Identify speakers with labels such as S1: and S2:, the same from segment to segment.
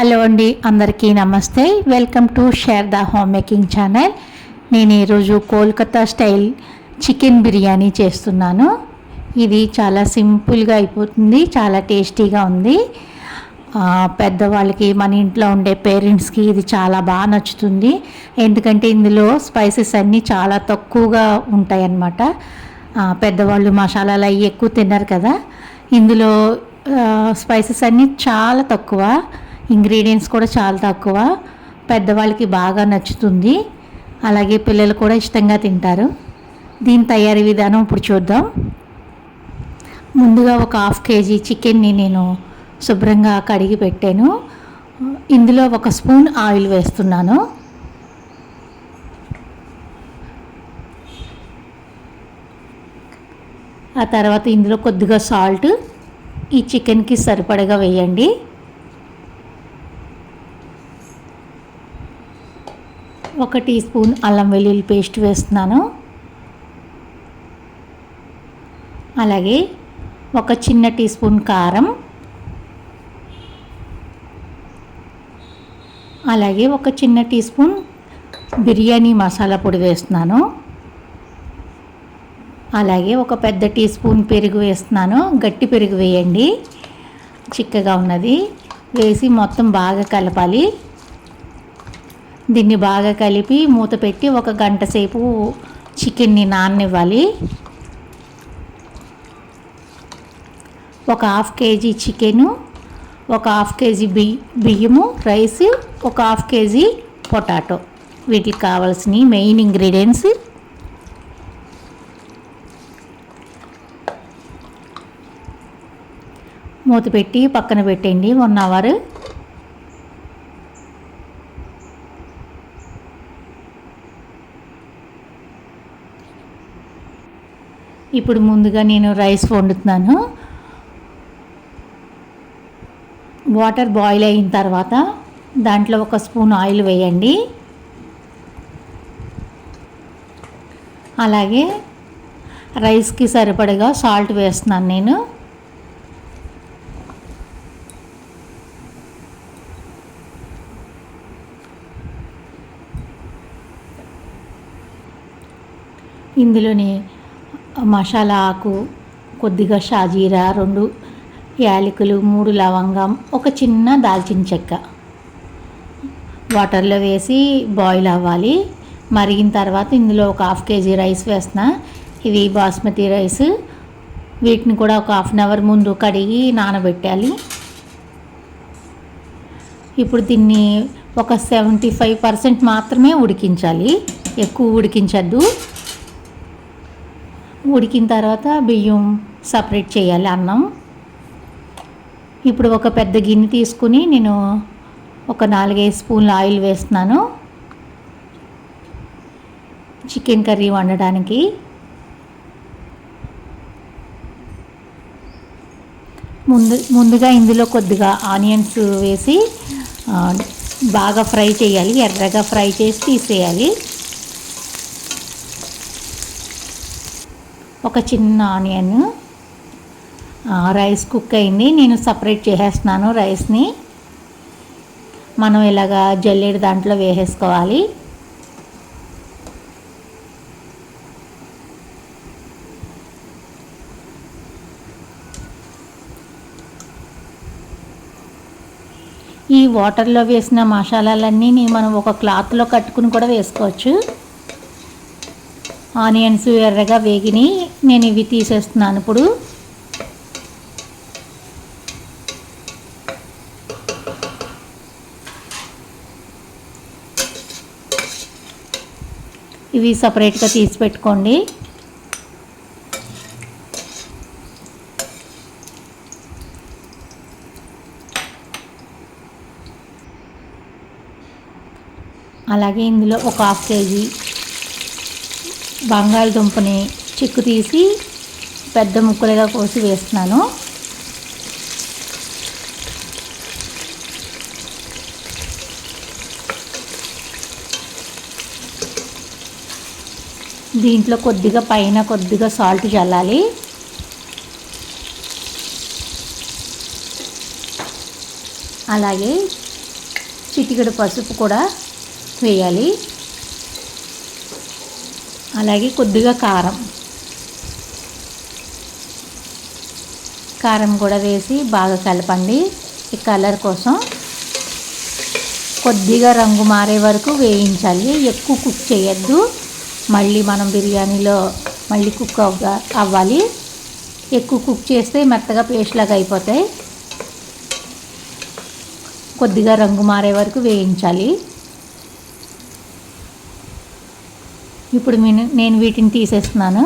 S1: Hello అండి అందరికీ నమస్తే. Welcome to share the home making channel నేను ఈరోజు కోల్కతా స్టైల్ చికెన్ బిర్యానీ చేస్తున్నాను. ఇది చాలా సింపుల్గా అయిపోతుంది చాలా టేస్టీగా ఉంది. పెద్దవాళ్ళకి మన ఇంట్లో ఉండే పేరెంట్స్కి ఇది చాలా బాగా నచ్చుతుంది. ఎందుకంటే ఇందులో స్పైసెస్ అన్నీ చాలా తక్కువగా ఉంటాయన్నమాట. పెద్దవాళ్ళు మసాలాలు అవి ఎక్కువ తిన్నారు కదా. ఇందులో స్పైసెస్ అన్నీ చాలా తక్కువ. ఇంగ్రీడియంట్స్ కూడా చాలా తక్కువ. పెద్దవాళ్ళకి బాగా నచ్చుతుంది. అలాగే పిల్లలు కూడా ఇష్టంగా తింటారు. దీని తయారీ విధానం ఇప్పుడు చూద్దాం. ముందుగా ఒక హాఫ్ కేజీ చికెన్ని నేను శుభ్రంగా కడిగి పెట్టాను. ఇందులో ఒక స్పూన్ ఆయిల్ వేస్తున్నాను. ఆ తర్వాత ఇందులో కొద్దిగా సాల్ట్. ఈ చికెన్కి సరిపడగా వేయండి. ఒక టీ స్పూన్ అల్లం వెల్లుల్లి పేస్ట్ వేస్తున్నాను. అలాగే ఒక చిన్న టీ స్పూన్ కారం. అలాగే ఒక చిన్న టీ స్పూన్ బిర్యానీ మసాలా పొడి వేస్తున్నాను. అలాగే ఒక పెద్ద టీ స్పూన్ పెరుగు వేస్తున్నాను. గట్టి పెరుగు వేయండి. చిక్కగా ఉన్నది. వేసి మొత్తం బాగా కలపాలి. దీన్ని బాగా కలిపి మూత పెట్టి ఒక గంట సేపు చికెన్ని నాననివ్వాలి. ఒక హాఫ్ కేజీ చికెను ఒక హాఫ్ కేజీ బి బియ్యము రైస్ ఒక హాఫ్ కేజీ పొటాటో. వీటికి కావాల్సిన మెయిన్ ఇంగ్రీడియంట్స్. మూత పెట్టి పక్కన పెట్టండి వన్ అవర్. ఇప్పుడు ముందుగా నేను రైస్ వండుతున్నాను. వాటర్ బాయిల్ అయిన తర్వాత దాంట్లో ఒక స్పూన్ ఆయిల్ వేయండి. అలాగే రైస్కి సరిపడగా సాల్ట్ వేస్తున్నాను నేను. ఇందులోని మసాలా ఆకు కొద్దిగా షాజీరా రెండు యాలకులు మూడు లవంగం ఒక చిన్న దాల్చిన చెక్క. వాటర్లో వేసి బాయిల్ అవ్వాలి. మరిగిన తర్వాత ఇందులో ఒక హాఫ్ కేజీ రైస్ వేస్తున్నా. ఇది బాస్మతి రైస్. వీటిని కూడా ఒక హాఫ్ అన్ అవర్ ముందు కడిగి నానబెట్టాలి. ఇప్పుడు దీన్ని ఒక సెవెంటీ ఫైవ్ పర్సెంట్ మాత్రమే ఉడికించాలి. ఎక్కువ ఉడికించద్దు. ఉడికిన తర్వాత బియ్యం సపరేట్ చేయాలి అన్నం. ఇప్పుడు ఒక పెద్ద గిన్నె తీసుకుని నేను ఒక నాలుగైదు స్పూన్ల ఆయిల్ వేస్తున్నాను. చికెన్ కర్రీ వండడానికి. ముందు ముందుగా ఇందులో కొద్దిగా ఆనియన్స్ వేసి బాగా ఫ్రై చేయాలి. ఎర్రగా ఫ్రై చేసి తీసేయాలి. ఒక చిన్న ఆనియన్. రైస్ కుక్ అయింది. నేను సపరేట్ చేసేస్తున్నాను రైస్ని. మనం ఇలాగా జల్లెడ దాంట్లో వేసేసుకోవాలి. ఈ వాటర్లో వేసిన మసాలాలన్నీ మనం ఒక క్లాత్లో కట్టుకుని కూడా వేసుకోవచ్చు. ఆనియన్స్ ఎర్రగా వేగిని నేను ఇవి తీసేస్తున్నాను ఇప్పుడు. ఇవి సపరేట్గా తీసి పెట్టుకోండి. అలాగే ఇందులో ఒక హాఫ్ కేజీ బంగాళదుంపని చిక్కు తీసి పెద్ద ముక్కలుగా కోసి వేస్తున్నాను. దీంట్లో కొద్దిగా పైన కొద్దిగా సాల్ట్ చల్లాలి. అలాగే చిటికెడు పసుపు కూడా వేయాలి. అలాగే కొద్దిగా కారం. కారం కూడా వేసి బాగా కలపండి. ఈ కలర్ కోసం కొద్దిగా రంగు మారే వరకు వేయించాలి. ఎక్కువ కుక్ చేయొద్దు. మళ్ళీ మనం బిర్యానీలో మళ్ళీ కుక్ అవ్వాలి. ఎక్కువ కుక్ చేస్తే మెత్తగా పేస్ట్ లాగా అయిపోతాయి. కొద్దిగా రంగు మారే వరకు వేయించాలి. ఇప్పుడు నేను నేను వీటిని తీసేస్తున్నాను.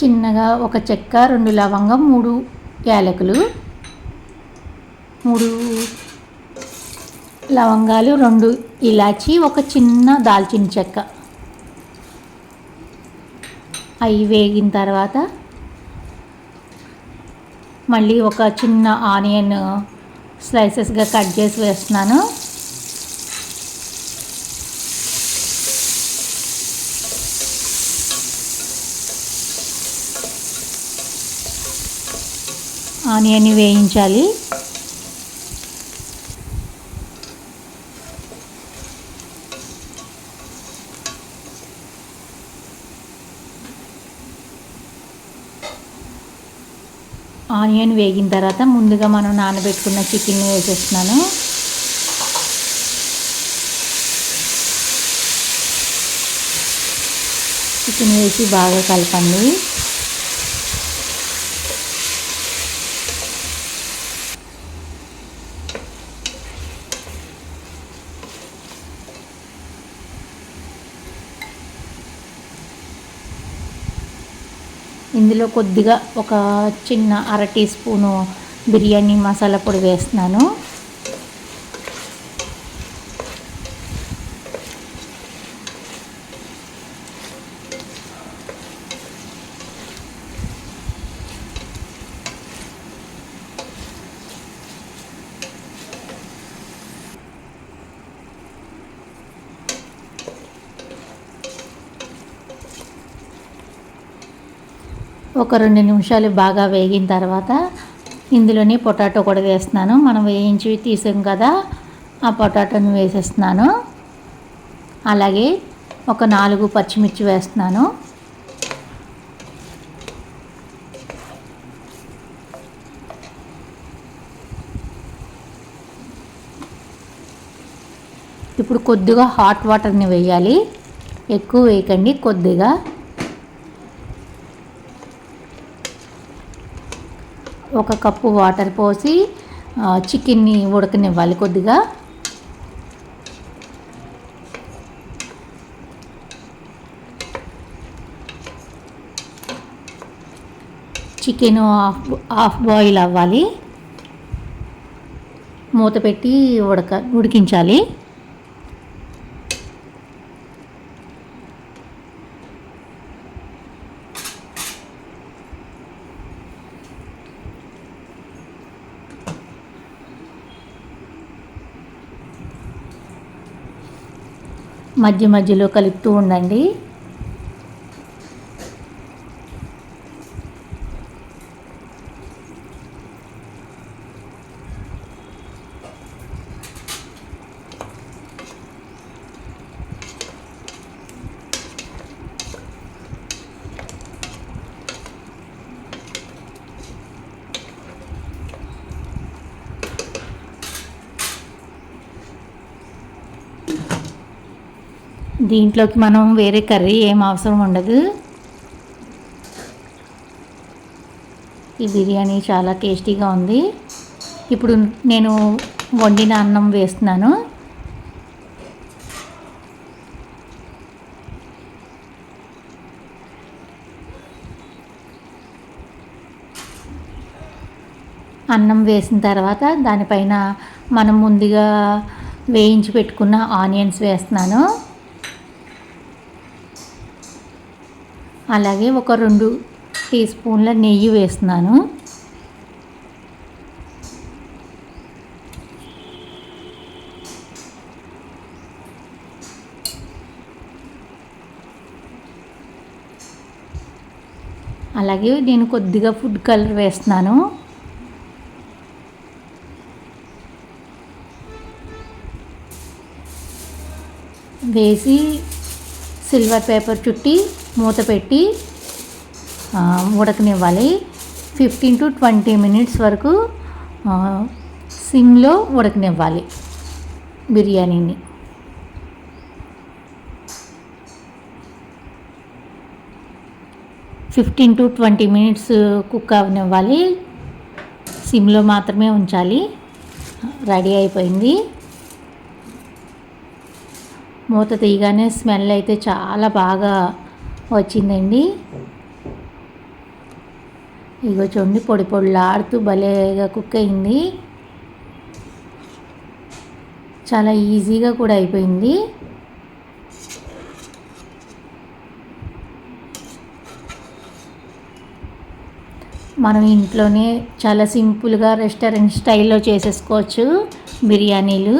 S1: చిన్నగా ఒక చెక్క రెండు లవంగం మూడు యాలకులు మూడు లవంగాలు రెండు ఇలాచి ఒక చిన్న దాల్చిన చెక్క. అవి వేగిన తర్వాత మళ్ళీ ఒక చిన్న ఆనియన్ స్లైసెస్గా కట్ చేసి వేస్తున్నాను. ఆనియన్ వేయించాలి. ఆనియన్ వేగిన తర్వాత ముందుగా మనం నానబెట్టుకున్న చికెన్ వేసేస్తున్నాను. చికెన్ వేసి బాగా కలపండి. ఇందులో కొద్దిగా ఒక చిన్న అర టీ స్పూను బిర్యానీ మసాలా పొడి వేస్తున్నాను. ఒక రెండు నిమిషాలు బాగా వేగిన తర్వాత ఇందులోనే పొటాటో కూడా వేస్తున్నాను. మనం వేయించి తీసాం కదా ఆ పొటాటోని వేసేస్తున్నాను. అలాగే ఒక నాలుగు పచ్చిమిర్చి వేస్తున్నాను. ఇప్పుడు కొద్దిగా హాట్ వాటర్ని వేయాలి. ఎక్కువ వేయకండి కొద్దిగా. ఒక కప్పు వాటర్ పోసి చికెన్ని ఉడకనివ్వాలి కొద్దిగా. చికెన్ హాఫ్ హాఫ్ బాయిల్ అవ్వాలి. మూత పెట్టి ఉడక ఉడికించాలి. మధ్య మధ్యలో కలుపుతూ ఉండండి. దీంట్లోకి మనం వేరే కర్రీ ఏం అవసరం ఉండదు. ఈ బిర్యానీ చాలా టేస్టీగా ఉంది. ఇప్పుడు నేను వండిన అన్నం వేస్తున్నాను. అన్నం వేసిన తర్వాత దానిపైన మనం ముందుగా వేయించి పెట్టుకున్న ఆనియన్స్ వేస్తున్నాను. అలాగే ఒక రెండు టీ స్పూన్ల నెయ్యి వేస్తున్నాను. అలాగే నేను కొద్దిగా ఫుడ్ కలర్ వేస్తున్నాను. వేసి సిల్వర్ పేపర్ చుట్టి మూత పెట్టి ఉడకనివ్వాలి. ఫిఫ్టీన్ టు ట్వంటీ మినిట్స్ వరకు సిమ్లో ఉడకనివ్వాలి బిర్యానీని. Fifteen to twenty minutes cook అవనివ్వాలి. సిమ్లో మాత్రమే ఉంచాలి. రెడీ అయిపోయింది. మూత తీయగానే స్మెల్ అయితే చాలా బాగా వచ్చిందండి. ఇగో చూడండి పొడి పొడిలాడుతూ భలేగా కుక్ అయింది. చాలా ఈజీగా కూడా అయిపోయింది. మనం ఇంట్లోనే చాలా సింపుల్గా రెస్టారెంట్ స్టైల్లో చేసేసుకోవచ్చు బిర్యానీలు.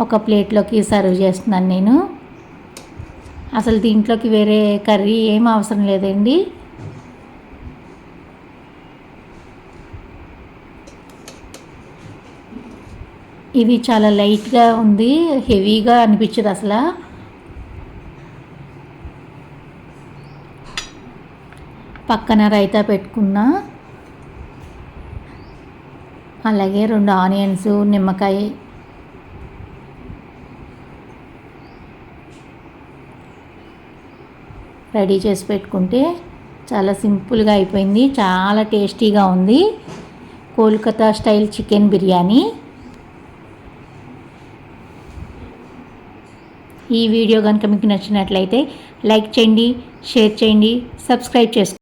S1: ఒక ప్లేట్లోకి సర్వ్ చేస్తున్నాను నేను. అసలు దీంట్లోకి వేరే కర్రీ ఏం అవసరం లేదండి. ఇది చాలా లైట్గా ఉంది హెవీగా అనిపించదు అసలు. పక్కన రైతా పెట్టుకున్నా. అలాగే రెండు ఆనియన్స్ నిమ్మకాయ రెడీ చేసి పెట్టుకుంటే చాలా సింపుల్గా అయిపోయింది. చాలా టేస్టీగా ఉంది. Kolkata style chicken biryani. ఈ వీడియో కనుక మీకు నచ్చినట్లయితే లైక్ చేయండి షేర్ చేయండి సబ్స్క్రైబ్ చేసుకోండి.